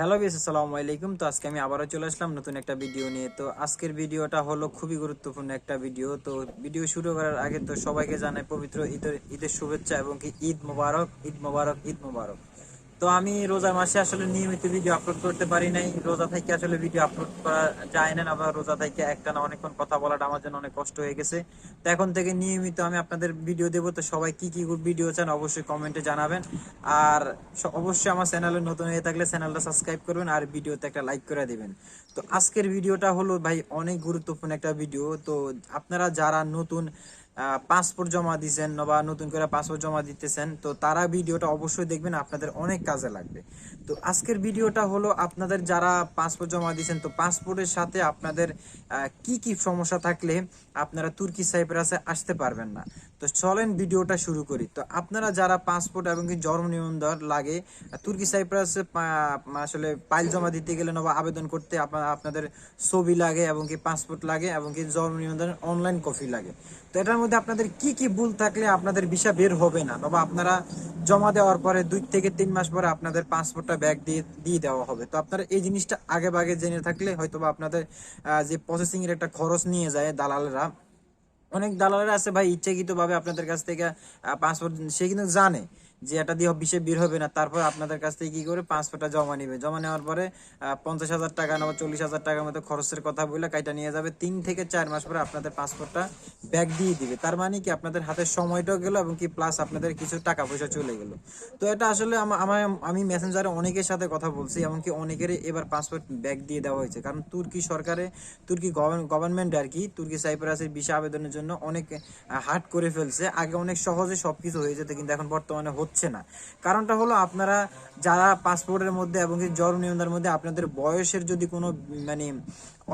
Hello BS আসসালামু আলাইকুম। তো আজকে আমি আবারও চলে আসলাম নতুন একটা ভিডিও নিয়ে। তো আজকের ভিডিওটা হলো খুবই গুরুত্বপূর্ণ একটা ভিডিও তো ভিডিও শুরু করার আগে তো সবাইকে জানাই পবিত্র ঈদের ঈদের শুভেচ্ছা এবং কি ঈদ মোবারক ঈদ মোবারক ঈদ মোবারক। তো আমি রোজার মাসে আসলে নিয়মিত ভিডিও আপলোড করতে পারি নাই। রোজা থেকে আসলে ভিডিও আপলোড করা যায় না, আবার রোজা থেকে একটা না অনেকক্ষণ কথা বলাটা আমার জন্য অনেক কষ্ট হয়ে গেছে। তো এখন থেকে নিয়মিত আমি আপনাদের ভিডিও দেবো। তো সবাই কি কি ভিডিও চান অবশ্যই কমেন্টে জানাবেন। আর অবশ্যই আমার চ্যানেলে নতুন হয়ে থাকলে চ্যানেলটা সাবস্ক্রাইব করবেন আর ভিডিওতে একটা লাইক করে দিবেন। তো আজকের ভিডিওটা হলো ভাই অনেক গুরুত্বপূর্ণ একটা ভিডিও তো আপনারা যারা নতুন পাসপোর্ট জমা দিয়েছেন বা নতুন করে পাসপোর্ট জমা দিতেছেন, তো তারা ভিডিওটা অবশ্যই দেখবেন, আপনাদের অনেক কাজে লাগবে। তো আজকের ভিডিওটা হলো আপনাদের যারা পাসপোর্ট জমা দিয়েছেন তো পাসপোর্টের সাথে আপনাদের কি কি সমস্যা থাকলে আপনারা তুর্কি সাইপ্রাসে আসতে পারবেন না। তো চলেন ভিডিওটা শুরু করি। তো আপনারা যারা পাসপোর্ট এবং কি জন্ম নিবন্ধন লাগে, তুর্কি সাইপ্রাসে আসলে ফাইল জমা দিতে গেলে বা আবেদন করতে আপনাদের ছবি লাগে এবং কি পাসপোর্ট লাগে এবং কি জন্ম নিবন্ধনের অনলাইন কপি লাগে। তো এটার মধ্যে আপনাদের কি কি ভুল থাকলে আপনাদের ভিসা বের হবে না? বা আপনারা জমা দেওয়ার পরে দুই থেকে তিন মাস পরে আপনাদের পাসপোর্টটা ব্যাগ দিয়ে দিয়ে দেওয়া হবে। তো আপনারা এই জিনিসটা আগে ভাগে জেনে থাকলে হয়তো বা আপনাদের যে প্রসেসিং এর একটা খরচ নিয়ে যায় দালালরা অনেক দালালের আছে ভাই ইচ্ছাকৃত ভাবে আপনাদের কাছ থেকে পাসপোর্ট সে কিন্তু জানে। যে এটা দিয়ে বিশে বের হবে না, তারপর আপনাদের কাছ থেকে কি করে পাসপোর্টটা জমা নিবে? জমা নেওয়ার পরে পঞ্চাশ হাজার টাকা না চল্লিশ হাজার টাকার মতো খরচের কথা বলে কাইটা নিয়ে যাবে। তিন থেকে চার মাস পরে আপনাদের পাসপোর্টটা ব্যাক দিয়ে দিবে। তার মানে কি আপনাদের হাতের সময়টাও গেল এবং কি প্লাস আপনাদের কিছু টাকা পয়সা চলে গেল। তো এটা আসলে আমা- আমার আমি মেসেঞ্জারে অনেকের সাথে কথা বলছি, এমনকি অনেকেরই এবার পাসপোর্ট ব্যাক দিয়ে দেওয়া হয়েছে। কারণ তুর্কি সরকারে, তুর্কি গভর্নমেন্ট আর কি, তুর্কি সাইপ্রাসের ভিসা আবেদনের জন্য অনেক হার্ড করে ফেলছে। আগে অনেক সহজে সবকিছু হয়ে যেত, কিন্তু এখন বর্তমানে হচ্ছে না। কারণটা হলো আপনারা যারা পাসপোর্টের মধ্যে এবং জন্ম নিবন্ধনের মধ্যে আপনাদের বয়সের যদি কোনো মানে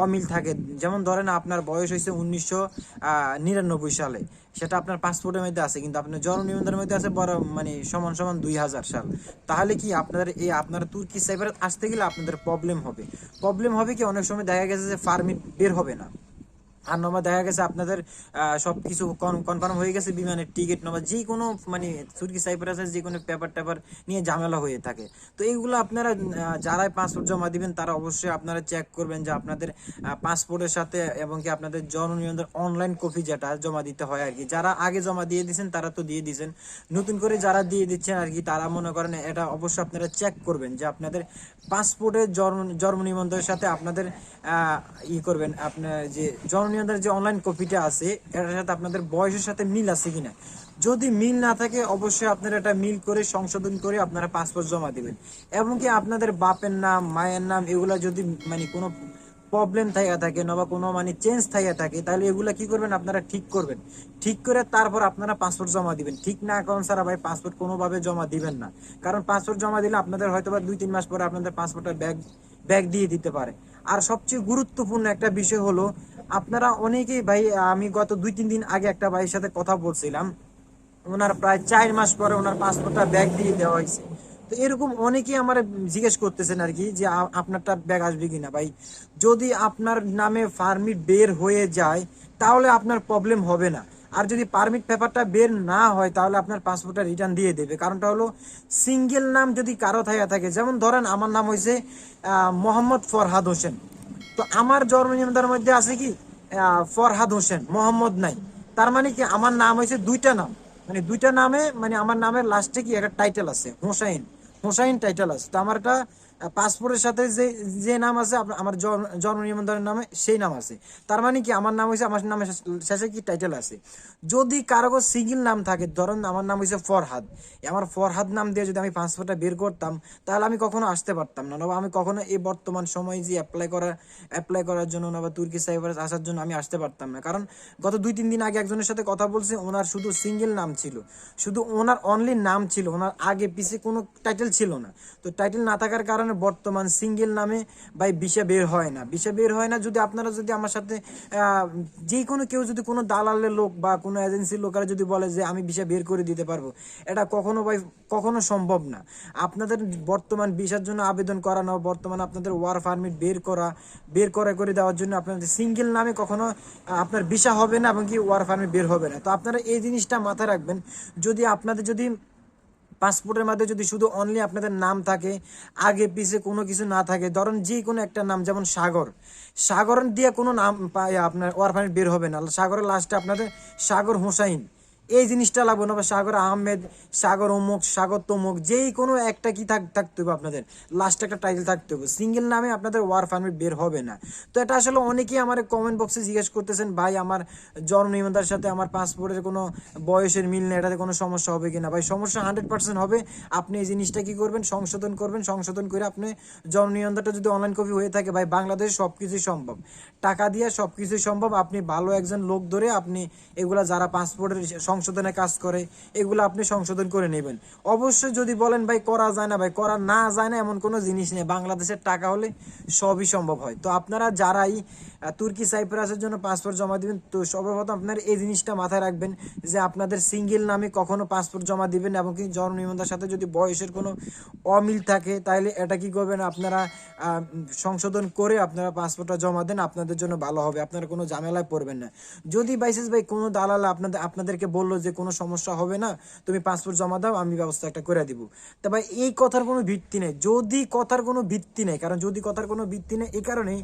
অমিল থাকে, যেমন ধরেন আপনার বয়স হয়েছে উনিশশো নিরানব্বই সালে, সেটা আপনার পাসপোর্টের মধ্যে আছে, কিন্তু আপনার জন্ম নিবন্ধনের মধ্যে আছে বড় মানে সমান সমান দুই হাজার সাল। তাহলে কি আপনাদের এই, আপনার তুর্কি সাইবার আসতে গেলে আপনাদের প্রবলেম হবে? প্রবলেম হবে কি অনেক সময় দেখা গেছে যে ফার্মিট বের হবে না। আর নবা দেখা গেছে আপনাদের আহ, সবকিছু কনফার্ম হয়ে গেছে বিমানের টিকিট নবা যে কোনো মানে তুর্কি সাইপ্রাসের যে কোনো পেপার টেপার নিয়ে ঝামেলা হয়ে থাকে। তো এইগুলো আপনারা যারাই পাসপোর্ট জমা দিবেন তারা অবশ্যই আপনারা চেক করবেন যে আপনাদের পাসপোর্টের সাথে এবং কি আপনাদের নিবন্ধন অনলাইন কপি যেটা জমা দিতে হয় আর কি। যারা আগে জমা দিয়ে দিয়েছেন তারা তো দিয়ে দিয়েছেন। নতুন করে যারা দিয়ে দিচ্ছেন আর কি তারা মনে করেন এটা অবশ্যই আপনারা চেক করবেন যে আপনাদের পাসপোর্টের জন্ম জন্ম নিবন্ধনের সাথে আপনাদের ই করবেন আপনার যে জন্ম নিবন্ধনের যে অনলাইন কপিটা আছে, এটার সাথে আপনাদের বয়সের সাথে মিল আছে কিনা? যদি মিল না থাকে, অবশ্যই আপনারা এটা মিল করে সংশোধন করে আপনারা পাসপোর্ট জমা দিবেন। এবং কি আপনাদের বাপের নাম, মায়ের নাম, এগুলা যদি মানে কোনো প্রবলেম থাকা থাকে না বা কোনো মানে চেঞ্জ থাকা থাকে, তাহলে এগুলা কি করবেন? আপনারা ঠিক করবেন। ঠিক করে তারপর আপনারা পাসপোর্ট জমা দিবেন। ঠিক না কারণ স্যার ভাই পাসপোর্ট কোনোভাবে জমা দিবেন না। কারণ পাসপোর্ট জমা দিলে আপনাদের হয়তো বা দুই, তিন মাস পরে আপনাদের পাসপোর্টটা ব্যাগ ব্যাগ দিয়ে দিতে পারে। আর সবচেয়ে গুরুত্বপূর্ণ একটা বিষয় হলো, আপনারা অনেকেই ভাই, আমি গত দুই, তিন দিন আগে একটা ভাইয়ের সাথে কথা বলছিলাম। ওনার প্রায় চার মাস পরে ওনার পাসপোর্টটা ব্যাগ দিয়ে দেওয়া হয়েছে। তো এরকম অনেকেই আমার জিজ্ঞেস করতেছেন আর কি যে আপনারটা ব্যাগ আসবে কিনা ভাই? যদি আপনার নামে ফার্মিট বের হয়ে যায়, তাহলে আপনার প্রবলেম হবে না। আর যদি পারমিট পেপারটা বের না হয়, তাহলে আপনার পাসপোর্টটা রিটার্ন দিয়ে দেবে। কারণটা হলো সিঙ্গেল নাম যদি কারও থাকা থাকে, যেমন ধরেন আমার নাম হয়েছে মোহাম্মদ ফরহাদ হোসেন। তো আমার জন্ম নিবন্ধনের মধ্যে আছে কি? ফরহাদ হোসেন, মোহাম্মদ নাই। তার মানে কি, আমার নাম হয়েছে দুইটা নাম। মানে দুইটা নামে মানে আমার নামের লাস্টে কি একটা টাইটেল আছে, হোসাইন। হোসাইন টাইটেল আছে। তো আমার একটা পাসপোর্টের সাথে যে যে নাম আছে আমার জন্ম- নিবন্ধনের নামে সেই নাম আছে। তার মানে কি, আমার নাম হয়েছে আমার নামের শেষে কি টাইটেল আছে? যদি কারও সিঙ্গেল নাম থাকে, ধরুন আমার নাম হয়েছে ফরহাদ আমার ফরহাদ নাম দিয়ে যদি আমি পাসপোর্টটা বের করতাম, তাহলে আমি কখনো আসতে পারতাম না বা আমি কখনো এই বর্তমান সময়ে যে অ্যাপ্লাই করা অ্যাপ্লাই করার জন্য না বা তুর্কি সাইবারে আসার জন্য আমি আসতে পারতাম না। কারণ গত দুই, তিন দিন আগে একজনের সাথে কথা বলছি, ওনার শুধু সিঙ্গেল নাম ছিল। শুধু ওনার অনলি নাম ছিল, ওনার আগে পিছে কোনো টাইটেল ছিল না। তো টাইটেল না থাকার কারণে বর্তমান সিঙ্গেল নামে ভাই বিষা বের হয় না। বিষা বের হয় না যদি আপনারা যদি আমার সাথে যে কোনো কেউ যদি কোনো দালালের লোক বা কোনো এজেন্সির লোকেরা যদি বলে যে আমি বিষা বের করে দিতে পারব, এটা কখনো ভাই কখনো সম্ভব না। আপনাদের বর্তমান ভিসার জন্য আবেদন করানো, বর্তমান আপনাদের ওয়ার পারমিট বের করা, বের করে করে দেওয়ার জন্য আপনাদের সিঙ্গেল নামে কখনো আপনার ভিসা হবে না এবং কি ওয়ার পারমিট বের হবে না। তো আপনারা এই জিনিসটা মাথায় রাখবেন। যদি আপনাদের যদি পাসপোর্টের মধ্যে যদি শুধু অনলি আপনাদের নাম থাকে, আগে, পিছে কোনো কিছু না থাকে, ধরেন যে কোনো একটা নাম, যেমন সাগর। সাগর দিয়ে কোনো নাম পায় আপনার ওয়ারফাইন বের হবে না। সাগরের লাস্টে আপনাদের সাগর হোসাইন। এই জিনিসটা লাগবে না সাগর আহমেদ, সাগর অমুক, সাগর তমুক, যেই কোনো একটা কি থাক, থাকতে হবে আপনাদের। লাস্টে একটা টাইটেল থাকতে হবে। সিঙ্গেল নামে আপনাদের ওয়ার পারমিট বের হবে না। তো এটা আসলে অনেকেই আমার কমেন্ট বক্সে জিজ্ঞেস করতেছেন, ভাই, আমার জন্ম নিবন্ধার সাথে আমার পাসপোর্টের কোনো বয়সের মিল নেই, এটাতে কোনো সমস্যা হবে কিনা? ভাই, সমস্যা হান্ড্রেড পার্সেন্ট হবে। আপনি এই জিনিসটা কি করবেন? সংশোধন করবেন। সংশোধন করে আপনি জন্ম নিবন্ধনটা যদি অনলাইন কপি হয়ে থাকে, ভাই, বাংলাদেশে সব কিছুই সম্ভব। টাকা দিয়ে সব কিছুই সম্ভব। আপনি ভালো একজন লোক ধরে আপনি এগুলা যারা পাসপোর্টের সংশোধনে কাজ করে, এগুলো আপনি সংশোধন করে নেবেন। অবশ্যই যদি বলেন, ভাই, করা যায় না, ভাই, করা না যায় না, এমন কোনো জিনিস নেই। বাংলাদেশের টাকা হলে সবই সম্ভব হয়। তো আপনারা যারাই তুর্কি সাইপ্রাসের জন্য পাসপোর্ট জমা দিবেন, তো সর্বপ্রথম আপনার এই জিনিসটা মাথায় রাখবেন যে আপনাদের সিঙ্গেল নামে কখনো পাসপোর্ট জমা দিবেন এবং কি জন্ম নিবন্ধনের সাথে যদি বয়সের কোনো অমিল থাকে, তাহলে এটা কি করবেন? আপনারা সংশোধন করে আপনারা পাসপোর্টটা জমা দেন, আপনাদের জন্য ভালো হবে। আপনারা কোনো ঝামেলায় পড়বেন না। যদি বাইসেস ভাই কোনো দালাল আপনাদের, আপনাদেরকে বলল যে কোনো সমস্যা হবে না, তুমি পাসপোর্ট জমা দাও, আমি ব্যবস্থা একটা করে দিব। তা ভাই, এই কথার কোনো ভিত্তি নেই। যদি কথার কোনো ভিত্তি নেই, কারণ যদি কথার কোনো ভিত্তি নেই, এই কারণেই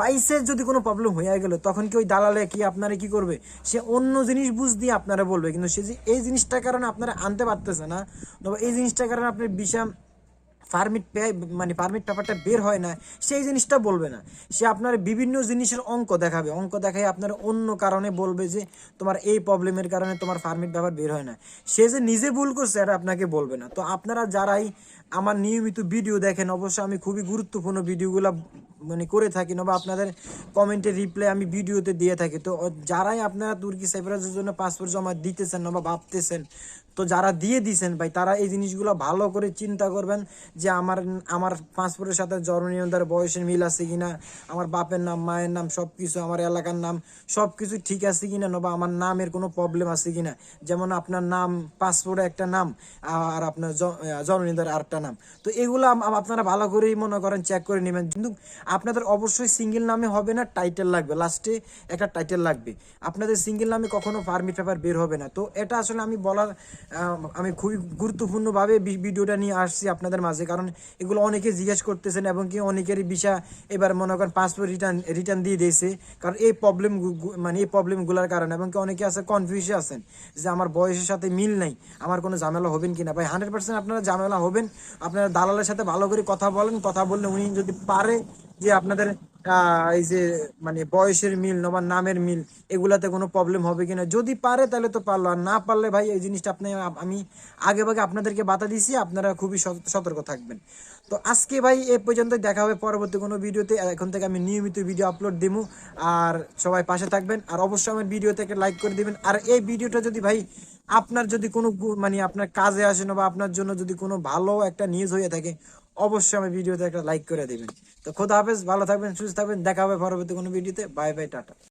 বাইসের যদি কোনো প্রবলেম হয়ে গেলো, তখন কি ওই দালালে কি আপনারা কি করবে? সে অন্য জিনিস বুঝ দিয়ে আপনারা বলবে, কিন্তু সে যে এই জিনিসটার কারণে আপনারা আনতে পারতেছে না তবে এই জিনিসটার কারণে আপনি বিষাম পারমিট মানে পারমিট পেপারটা বের হয় না, সেই জিনিসটা বলবে না। সে আপনার বিভিন্ন জিনিসের অঙ্ক দেখাবে। অঙ্ক দেখায় আপনার অন্য কারণে বলবে যে, তোমার এই প্রবলেমের কারণে তোমার পারমিট পেপার বের হয় না। সে যে নিজে ভুল করছে এটা আপনাকে বলবে না। তো আপনারা যারাই আমার নিয়মিত ভিডিও দেখেন, অবশ্যই আমি খুবই গুরুত্বপূর্ণ ভিডিওগুলো মানে করে থাকি না বা আপনাদের কমেন্টের রিপ্লাই আমি ভিডিওতে দিয়ে থাকি। তো যারাই আপনারা তুর্কি সাইপ্রাসের জন্য পাসপোর্ট জমা দিতেছেন না বা ভাবতেছেন তো যারা দিয়ে দিছেন ভাই, তারা এই জিনিসগুলো ভালো করে চিন্তা করবেন যে আমার আমার পাসপোর্টের সাথে জন্ম বয়সের মিল আছে কিনা, আমার বাপের নাম, মায়ের নাম সব কিছু আমার এলাকার নাম সব কিছু ঠিক আছে কিনা বা আমার নামের কোনো প্রবলেম আছে কিনা। যেমন আপনার নাম পাসপোর্টে একটা নাম, আর আপনার জন্ম নিবন্ধনের আরেকটা নাম। তো এগুলো আপনারা ভালো করেই মনে করেন চেক করে নেবেন। কিন্তু আপনাদের অবশ্যই সিঙ্গেল নামে হবে না টাইটেল লাগবে। লাস্টে একটা টাইটেল লাগবে। আপনাদের সিঙ্গেল নামে কখনো পারমিট পেপার বের হবে না। তো এটা আসলে আমি বলার আমি খুবই গুরুত্বপূর্ণভাবে ভিডিওটা নিয়ে আসছি আপনাদের মাঝে, কারণ এগুলো অনেকে জিজ্ঞেস করতেছেন এবং কি অনেকেরই বিষয় এবার মনে করেন পাসপোর্ট রিটার্ন রিটার্ন দিয়ে দিয়েছে। কারণ এই প্রবলেম মানে এই প্রবলেমগুলোর কারণে এবং কি অনেকে আছে কনফিউজে আছেন যে আমার বয়সের সাথে মিল নাই, আমার কোনো ঝামেলা হবেন কিনা ভাই হান্ড্রেড পার্সেন্ট আপনারা ঝামেলা হবেন, আপনারা দালালের সাথে ভালো করে কথা বলেন, কথা বললে উনি যদি পারে যে আপনাদের এই যে মানে বয়সের মিল বা নামের মিল, এগুলাতে কোনো প্রবলেম হবে কিনা? যদি পারে তাহলে তো পারল, আর না পারলে ভাই এই জিনিসটা আপনি আমি আগে ভাগে আপনাদেরকে বাতা দিছি, আপনারা খুবই সতর্ক থাকবেন। তো আজকে ভাই এ পর্যন্ত দেখা হবে পরবর্তী কোনো ভিডিওতে এখন থেকে আমি নিয়মিত ভিডিও আপলোড দেবো, আর সবাই পাশে থাকবেন, আর অবশ্যই আমার ভিডিও থেকে লাইক করে দিবেন, আর এই ভিডিওটা যদি ভাই আপনার যদি কোনো মানে আপনার কাজে আসে না বা আপনার জন্য যদি কোনো ভালো একটা নিউজ হয়ে থাকে অবশ্যই আমার ভিডিওতে একটা লাইক করে দেবেন। তো খোদা হাফেজ, ভালো থাকবেন, সুস্থ থাকবেন, দেখা হবে পরবর্তী কোনো ভিডিওতে বাই বাই টাটা।